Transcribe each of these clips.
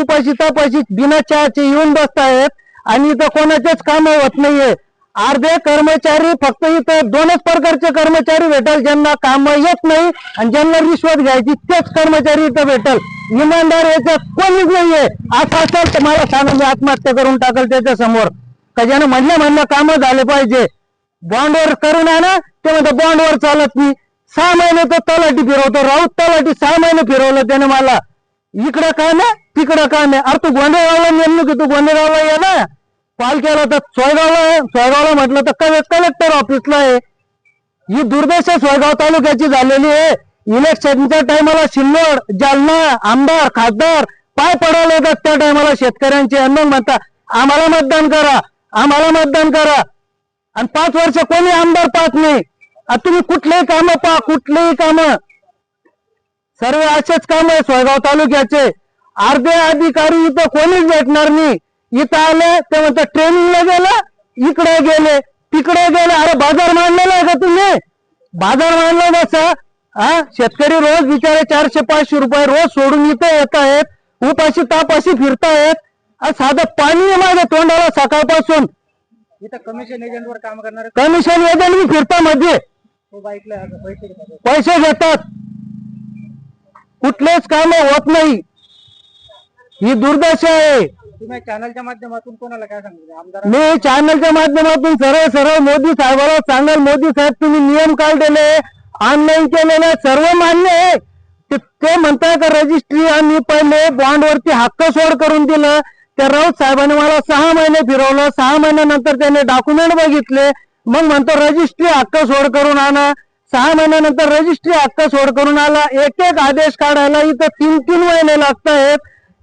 उपाशी तपाशी बिना चहाचे येऊन बसतायत आणि इथं कोणाचेच काम होत नाहीये. अर्धे कर्मचारी फक्त इथं दोनच प्रकारचे कर्मचारी भेटल ज्यांना काम येत नाही आणि ज्यांना रिश्वत घ्यायची तेच कर्मचारी इथं भेटल. इमानदार याच्यात कोणीच नाहीये. असं असेल तर मला सांगा मी आत्महत्या करून टाकल त्याच्यासमोर. का ज्यानं म्हणलं म्हणलं काम झाले पाहिजे. बॉन्डवर करून आणा ते म्हणतात बॉन्डवर चालत नाही. सहा महिने तर तलाठी फिरवतो. राऊत तलाठी सहा महिने फिरवलं त्याने मला. इकडं काय ना तिकडं काय नाही. अरे तू गोंधळगावला नेमणूक आहे, तू गोंधळगावला ये ना. पालख्याला तर सोयगावला आहे. सोयगावला म्हटलं तर काय कलेक्टर ऑफिसला आहे. ही दुर्दशा सोयगाव तालुक्याची झालेली आहे. इलेक्शनच्या टायमाला सिल्लोड जालना आमदार खासदार पाय पडायला येतात त्या टायमाला शेतकऱ्यांचे. अन्न मग म्हणता आम्हाला मतदान करा आम्हाला मतदान करा. आणि पाच वर्ष कोणी आमदार पाहत नाही. तुम्ही कुठलेही कामं पहा कुठलेही कामं. सर्व असेच काम आहे सोयगाव तालुक्याचे. अर्धे अधिकारी इथं कोणीच भेटणार नाही. इथं आले ते म्हणतात ट्रेनिंगला गेलं इकडे गेले तिकडे गेले. अरे बाजार मांडलेला आहे का तुम्ही? बाजार मांडला कसा हा शेतकरी रोज बिचारे चारशे पाचशे रुपये रोज सोडून इथे येत आहेत उपाशी तापाशी फिरतायत. साधं पाणी आहे माझ्या तोंडाला सकाळपासून. इथं कमिशन एजंट वर काम करणारे कमिशन एजंट मी फिरता मध्ये. घेतात. पैसे घेतात. कुठलेच काम होत नाही. ही दुर्दशा आहे. तुम्ही चॅनलच्या माध्यमातून कोणाला काय सांगितलं आमदार मी चॅनलच्या माध्यमातून सरळ सरळ मोदी साहेबाला सांगाल. मोदी साहेब तुम्ही नियम काढलेले ऑनलाईन केलेले सर्व मान्य आहे. ते- ते म्हणताय का रजिस्ट्री आम्ही पहिले बॉन्ड वरती हक्क सोड करून दिलं. त्या राऊत साहेबांनी मला सहा महिने फिरवलं. सहा महिन्यानंतर त्याने डॉक्युमेंट बघितले. मग म्हणतो रजिस्ट्री हक्क सोड करून आणा. सहा महिन्यानंतर रजिस्ट्री हक्क सोड करून आला. एक एक आदेश काढायला इथं तीन तीन महिने लागतायत.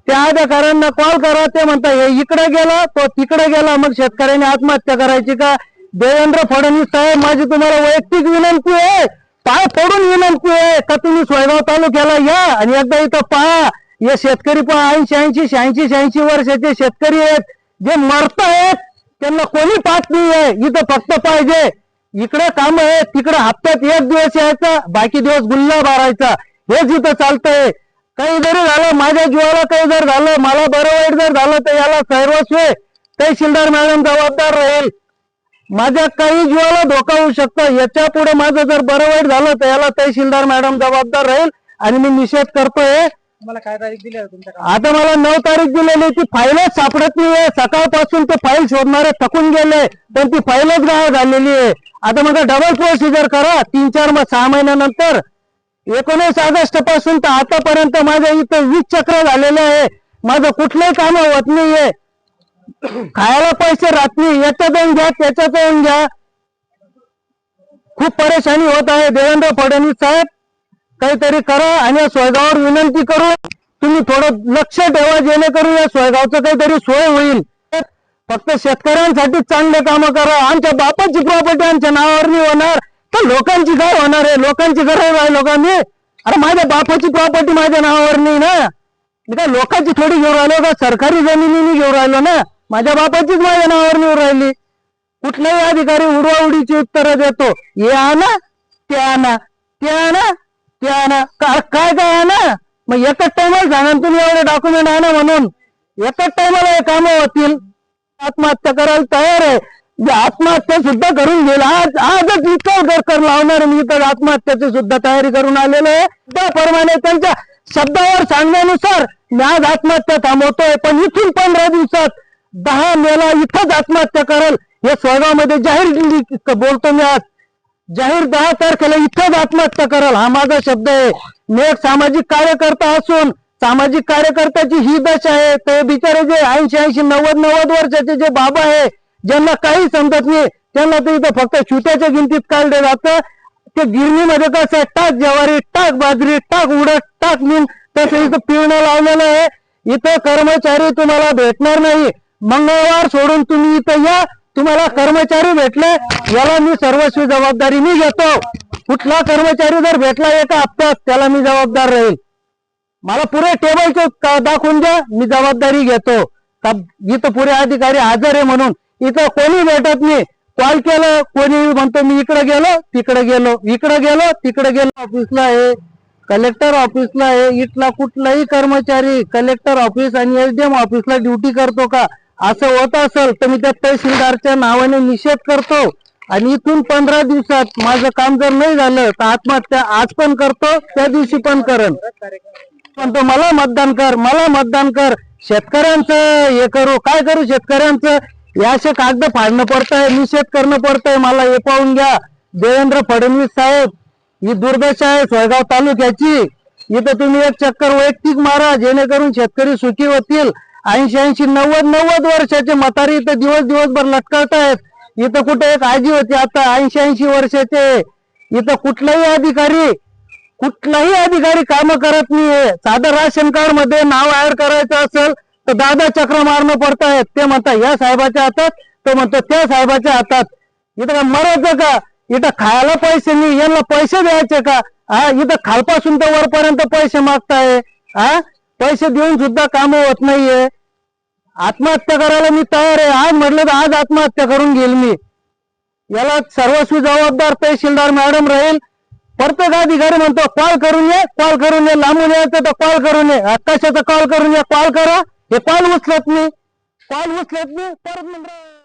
त्या अधिकाऱ्यांना कॉल करा ते म्हणता हे इकडे गेला तो तिकडे गेला मग शेतकऱ्यांनी आत्महत्या करायची का? देवेंद्र फडणवीस साहेब माझी तुम्हाला वैयक्तिक विनंती आहे पाय पडून विनंती आहे का तुम्ही सोयगाव तालुक्याला या आणि एकदा इथं पहा. हे शेतकरी पहा ऐंशी ऐंशी शहाऐंशी शहाऐंशी वर्षाचे शेतकरी आहेत. जे मरत आहेत त्यांना कोणी पाहत नाही आहे. इथं फक्त पाहिजे इकडे काम आहे तिकडे हप्त्यात एक दिवस यायचा बाकी दिवस गुल्ला मारायचा हेच इथं चालतंय. काही जरी झालं माझ्या जीवाला काही जर झालं मला बरं वाईट जर झालं तर याला सर्वस्व तहसीलदार मॅडम जबाबदार राहील. माझ्या काही जीवाला धोका होऊ शकतो. याच्यापुढे माझं जर बरं वाईट झालं तर याला तहसीलदार मॅडम जबाबदार राहील आणि मी निषेध करतोय. काय तारीख दिली आता मला नऊ तारीख दिलेली ती फाईलच सापडत नाहीये. सकाळपासून ते फाईल शोधणारे थकून गेले पण ती फाईलच गायब झालेली आहे. आता मला डबल प्रोसिजर करा. तीन चार मग सहा महिन्यानंतर एकोणीस ऑगस्टपासून तर आतापर्यंत माझ्या इथं वीस चक्र झालेले आहे. माझं कुठलंही काम होत नाहीये. खायला पैसे राहत नाही. याच्यात येऊन घ्या त्याच्यात येऊन घ्या. खूप परेशानी होत आहे देवेंद्र फडणवीस साहेब. काहीतरी करा आणि या सोयगावर विनंती करू तुम्ही थोडं लक्ष ठेवा जेणेकरून या सोयगावचं काहीतरी सोय होईल. फक्त शेतकऱ्यांसाठी चांगले काम करा. आमच्या बापाची प्रॉपर्टी आमच्या नावावर नाही होणार. तर लोकांची काय होणार आहे? लोकांची गरज आहे लोकांनी? अरे माझ्या बापाची प्रॉपर्टी माझ्या नावावर नाही ना. मी काय लोकांची थोडी घेऊन राहिलो का? सरकारी जमिनीने घेऊन राहिलो ना? माझ्या बापाचीच माझ्या नावावर नेऊन राहिली. कुठलाही अधिकारी उडवाउडीची उत्तरं देतो. हे आणा ते आणा ते आणा ते आणा. काय काय आणा? मग एकच टायमाला सांगा तुम्ही एवढे डॉक्युमेंट आणा म्हणून. एकच टायमाला हे कामं होतील. आत्महत्या करायला तयार आहे. जे आत्महत्या सुद्धा करून घेईल. आज आजच इतकं कर लावणार मी तर आत्महत्याची सुद्धा तयारी करून आलेलो आहे. त्याप्रमाणे त्यांच्या शब्दावर सांगण्यानुसार मी आज आत्महत्या थांबवतोय. पण इथून पंधरा दिवसात दहा मेला इथंच आत्महत्या करेल. हे सोयगावमध्ये जाहीर दिल्ली- बोलतो मी आज. जाहीर दहा तारखेला इथंच आत्महत्या करेल. हा माझा शब्द आहे. मी एक सामाजिक कार्यकर्ता असून सामाजिक कार्यकर्त्याची ही दशा आहे. ते बिचारे जे ऐंशी ऐंशी नव्वद नव्वद वर्षाचे जे बाबा आहे ज्यांना काही समजत नाही त्यांना ते इथं फक्त छुट्याच्या गिनतीत काढलं जातं. ते गिरणीमध्ये कसं आहे, टाक ज्वारी टाक बाजरी टाक उडद टाक मीन तसं इथं पिळणं लावलेलं आहे. इथं कर्मचारी तुम्हाला भेटणार नाही. मंगळवार सोडून तुम्ही इथं या. तुम्हाला कर्मचारी भेटले याला मी सर्वस्वी जबाबदारी मी घेतो. कुठला कर्मचारी जर भेटला एका हप्त्यात त्याला मी जबाबदार राहील. मला पुरे टेबल दाखवून द्या मी जबाबदारी घेतो. इथं पुरे अधिकारी हजर आहे म्हणून. इथं कोणी भेटत नाही. कॉल केलं कोणी म्हणतो मी इकडे गेलो तिकडे गेलो इकडे गेलो तिकडे गेलो ऑफिसला आहे. कलेक्टर ऑफिसला आहे. इथला कुठलाही कर्मचारी कलेक्टर ऑफिस आणि एसडीएम ऑफिसला ड्युटी करतो का? असं होत असेल तर मी त्या तहसीलदारच्या नावाने निषेध करतो. आणि इथून पंधरा दिवसात माझं काम जर नाही झालं तर आत्महत्या आज पण करतो त्या दिवशी पण करण म्हणतो मला मतदान कर मला मतदान कर. शेतकऱ्यांचं हे करू. काय करू शेतकऱ्यांचं? या असे कागद फाडणं पडतंय निषेध करणं पडतंय. मला हे पाहून घ्या. देवेंद्र फडणवीस साहेब ही दुर्दशा आहे सोयगाव तालुक्याची. इथं तुम्ही एक चक्कर वैयक्तिक मारा जेणेकरून शेतकरी सुखी होतील. ऐंशी ऐंशी नव्वद नव्वद वर्षाचे म्हातारी इथं दिवस दिवसभर लटकळतायत. इथं कुठे एक आजी होती आता ऐंशी ऐंशी वर्षाचे. इथं कुठलाही अधिकारी कुठलाही अधिकारी काम करत नाहीये. साधं राशन कार्डमध्ये नाव ऍड करायचं असेल तर दादा चक्र मारणं पडतायत ते म्हणतात या साहेबाच्या हातात. तो म्हणतो त्या साहेबाच्या हातात. इथं का मरायचं का? इथं खायला पैसे नाही. यांना पैसे द्यायचे का? हा इथं खालपासून तर वरपर्यंत पैसे मागताय. हा पैसे देऊन सुद्धा काम होत नाहीये. आत्महत्या करायला मी तयार आहे. आज म्हटलं तर आज आत्महत्या करून घेईल मी. याला सर्वस्वी जबाबदार तहसीलदार मॅडम राहील. प्रत्येक अधिकारी म्हणतो कॉल करून ये कॉल करून ये लांबून यायचं तर कॉल करून ये. कशाचा कॉल करून ये कॉल करा. हे कॉल उचलत नाही. कॉल उचलत नाही. परत म्हणजे